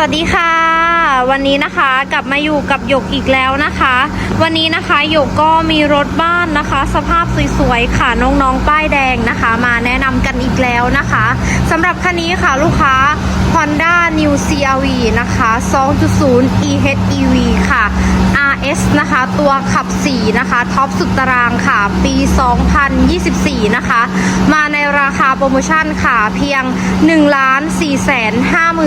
วัสดีค่ะ วันนี้นะคะกลับมาอยู่กับหยกอีกแล้วนะคะ วันนี้นะคะหยกก็มีรถบ้านนะคะ สภาพสวยๆค่ะน้องๆป้ายแดงนะคะ มาแนะนำกันอีกแล้วนะคะสำหรับคันนี้ค่ะลูกค้า Honda New CRV นะคะ 2.0 EHEV ค่ะ RS นะคะ ตัวขับ 4 นะคะ ท็อปสุดตารางค่ะ ปี 2024 นะคะ มาในราคาโปรโมชั่นค่ะ เพียง 1 4 5 9 0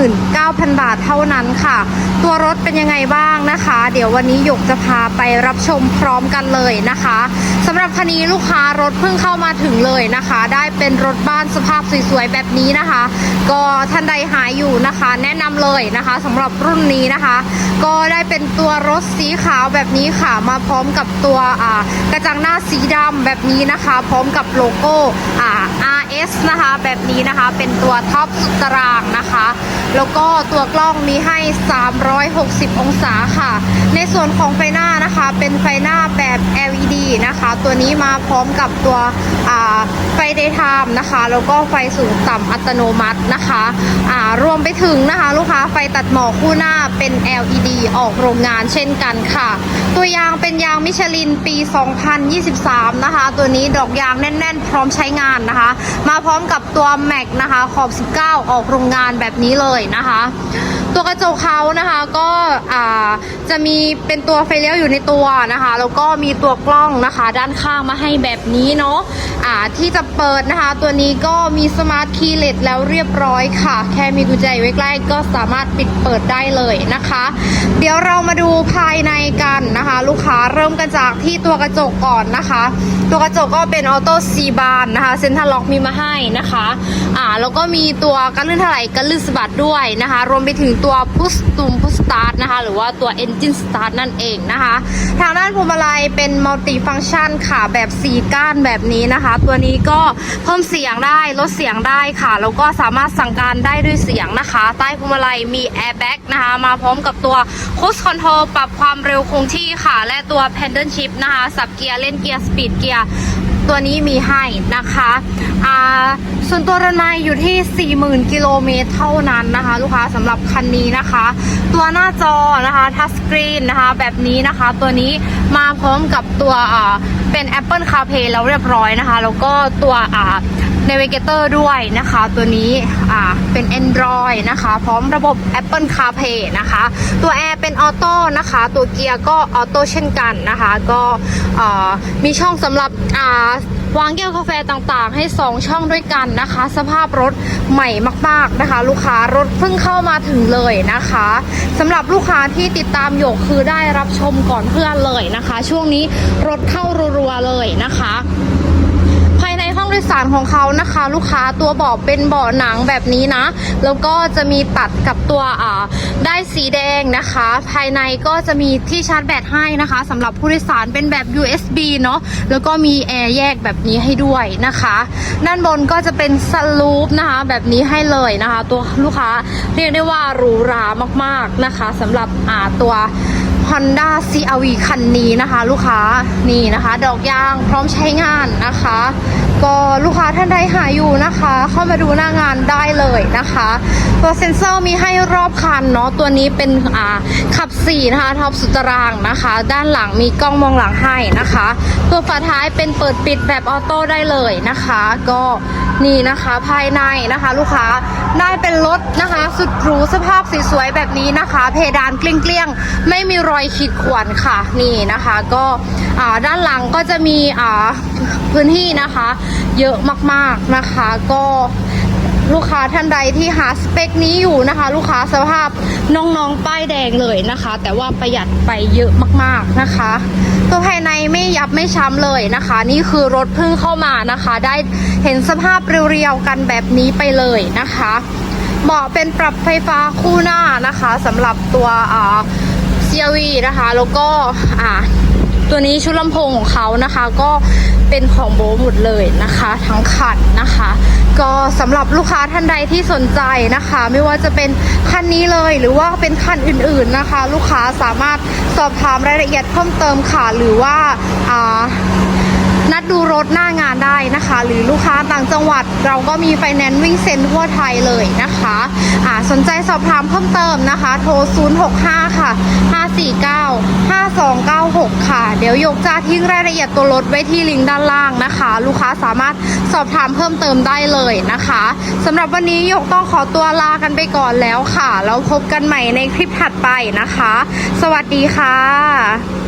0 0 บาทเท่านั้นค่ะ ตัวรถเป็นยังไงบ้างนะคะ เดี๋ยววันนี้หยกจะพาไปรับชมพร้อมกันเลยนะคะสำหรับคันนี้ลูกค้ารถเพิ่งเข้ามาถึงเลยนะคะ ได้เป็นรถบ้านสภาพสวยๆ แบบนี้นะคะ ก็ท่านใดหายอยู่นะคะ แนะนำเลยนะคะสำหรับรุ่นนี้นะคะ ก็ได้เป็นตัวรถสีขาวแบบนี้ค่ะ มาพร้อมกับตัวกระจังหน้าสีดำแบบนี้นะคะ พร้อมกับโลโก้อ่า RS นะคะ แบบนี้นะคะเป็นตัวท็อปสุดตารางนะคะ แล้วก็ตัวกล้องมีให้ 360 องศาค่ะ ในส่วนของไฟหน้านะคะ เป็นไฟหน้าแบบ LED นะคะ ตัวนี้มาพร้อมกับตัวไฟ daytime นะคะ แล้วก็ไฟสูงต่ำอัตโนมัตินะคะอ่ารวมไปถึงนะคะ ลูกค้าไฟตัดหมอกคู่หน้าเป็น LED ออกโรงงานเช่นกันค่ะ ตัวยางเป็นยางมิชลินปี 2023 นะคะ ตัวนี้ดอกยางแน่น ๆ พร้อมใช้งานนะคะ มาพร้อมกับตัวแม็กนะคะ ขอบ 19 ออกโรงงานแบบนี้เลยนะคะ ตัวกระจกเขานะคะก็จะมีเป็นตัวไฟเลี้ยวอยู่ในตัวนะคะ แล้วก็มีตัวกล้องนะคะ ด้านข้างมาให้แบบนี้เนาะอ่าที่จะเปิดนะคะ ตัวนี้ก็มีสมาร์ทคีย์เลสแล้วเรียบร้อยค่ะ แค่มีกุญแจไว้ใกล้ก็สามารถปิดเปิดได้เลยนะคะ เดี๋ยวเรามาดูภายในกันนะคะลูกค้าเริ่มกันจากที่ตัวกระจกก่อนนะคะ ตัวกระจกก็เป็นออโต้ซีบานนะคะเซ็นทรัลล็อกมีมาให้นะคะอ่าแล้วก็มีตัวกันลื่นถลายกันลื่นสะบัดด้วยนะคะ รวมไปถึงตัวพุชตุมพุชสตาร์ทนะคะ หรือว่าตัว Engine Start นั่นเองนะคะ ทางด้านพวงมาลัยเป็นมัลติฟัง c t ชันค่ะแบบ4ก้านแบบนี้นะคะ ตัวนี้ก็เพิ่มเสียงได้ลดเสียงได้ค่ะ แล้วก็สามารถสั่งการได้ด้วยเสียงนะคะ ใต้พวงมาลัยมีแอร์แบ็กนะคะ มาพร้อมกับตัว Cruise Control ปรับความเร็วคงที่ค่ะและตัว Pendant Shift นะคะ สับเกียร์เล่นเกียร์สปีดเกียร์ตัวนี้มีให้นะคะอ่าส่วนตัวรถไมอยู่ที่ 40,000 กิโลเมตรเท่านั้นนะคะ ลูกค้าสำหรับคันนี้นะคะ ตัวหน้าจอนะคะทัชสกรีนนะคะ แบบนี้นะคะ ตัวนี้มาพร้อมกับตัวอ่าเป็น Apple CarPlay แล้วเรียบร้อยนะคะ แล้วก็ตัวอ่า Navigator ด้วยนะคะ ตัวนี้อ่าเป็น Android นะคะ พร้อมระบบ Apple CarPlay นะคะ ตัวแอร์เป็นออโต้นะคะ ตัวเกียร์ก็ออโต้เช่นกันนะคะ ก็อ่ามีช่องสำหรับอ่าวางแก้วกาแฟต่างๆ ให้ 2 ช่องด้วยกันนะคะ สภาพรถใหม่มากๆนะคะ ลูกค้ารถเพิ่งเข้ามาถึงเลยนะคะสำหรับลูกค้าที่ติดตามหยกคือได้รับชมก่อนเพื่อนเลยนะคะ ช่วงนี้รถเข้ารัวๆเลยนะคะ ห้องโดยสารของเขานะคะ ลูกค้าตัวเบาะเป็นเบาะหนังแบบนี้นะ แล้วก็จะมีตัดกับตัวอ่าได้สีแดงนะคะ ภายในก็จะมีที่ชาร์จแบตให้นะคะสำหรับผู้โดยสารเป็นแบบ USB เนาะแล้วก็มีแอร์แยกแบบนี้ให้ด้วยนะคะ ด้านบนก็จะเป็นสลูปนะคะ แบบนี้ให้เลยนะคะ ตัวลูกค้าเรียกได้ว่าหรูหรามากๆนะคะสำหรับอ่าตัว Honda CRV คันนี้นะคะ ลูกค้านี่นะคะ ดอกยางพร้อมใช้งานนะคะ ก็ลูกค้าท่านใดหาอยู่นะคะ เข้ามาดูหน้างานได้เลยนะคะ ตัวเซ็นเซอร์มีให้รอบคันเนาะตัวนี้เป็นอ่าขับ4นะคะท็อปสุดตารางนะคะ ด้านหลังมีกล้องมองหลังให้นะคะ ตัวฝาท้ายเป็นเปิดปิดแบบออโต้ได้เลยนะคะ ก็นี่นะคะภายในนะคะ ลูกค้าได้เป็นรถนะคะ สุดหรูสภาพสวยๆแบบนี้นะคะ เพดานเกลี้ยงๆไม่มีรอยขีดข่วนค่ะนี่นะคะ ก็ด้านหลังก็จะมีพื้นที่นะคะเยอะมากๆนะคะ ก็ลูกค้าท่านใดที่หาสเปคนี้อยู่นะคะ ลูกค้าสภาพน้องๆป้ายแดงเลยนะคะ แต่ว่าประหยัดไปเยอะมากๆนะคะ ตัวภายในไม่ยับไม่ช้ำเลยนะคะ นี่คือรถเพิ่งเข้ามานะคะ ได้เห็นสภาพเรียวๆกันแบบนี้ไปเลยนะคะเบาะเป็นปรับไฟฟ้าคู่หน้านะคะสำหรับตัวอ่า CRV นะคะ แล้วก็อ่า ตัวนี้ชุดลำโพงของเขานะคะก็เป็นของโบหมดเลยนะคะ ทั้งคันนะคะ ก็สำหรับลูกค้าท่านใดที่สนใจนะคะ ไม่ว่าจะเป็นคันนี้เลยหรือว่าเป็นคันอื่นๆนะคะ ลูกค้าสามารถสอบถามรายละเอียดเพิ่มเติมค่ะ หรือว่าอ่า นัดดูรถหน้างานได้นะคะ หรือลูกค้าต่างจังหวัดเราก็มีไฟแนนซ์วิ่งเซ็นทั่วไทยเลยนะคะอ่าสนใจสอบถามเพิ่มเติมนะคะ โทร 065 ค่ะ 549 5296 ค่ะ เดี๋ยวหยกจะทิ้งรายละเอียดตัวรถไว้ที่ลิงก์ด้านล่างนะคะ ลูกค้าสามารถสอบถามเพิ่มเติมได้เลยนะคะสำหรับวันนี้หยกต้องขอตัวลากันไปก่อนแล้วค่ะ แล้วพบกันใหม่ในคลิปถัดไปนะคะ สวัสดีค่ะ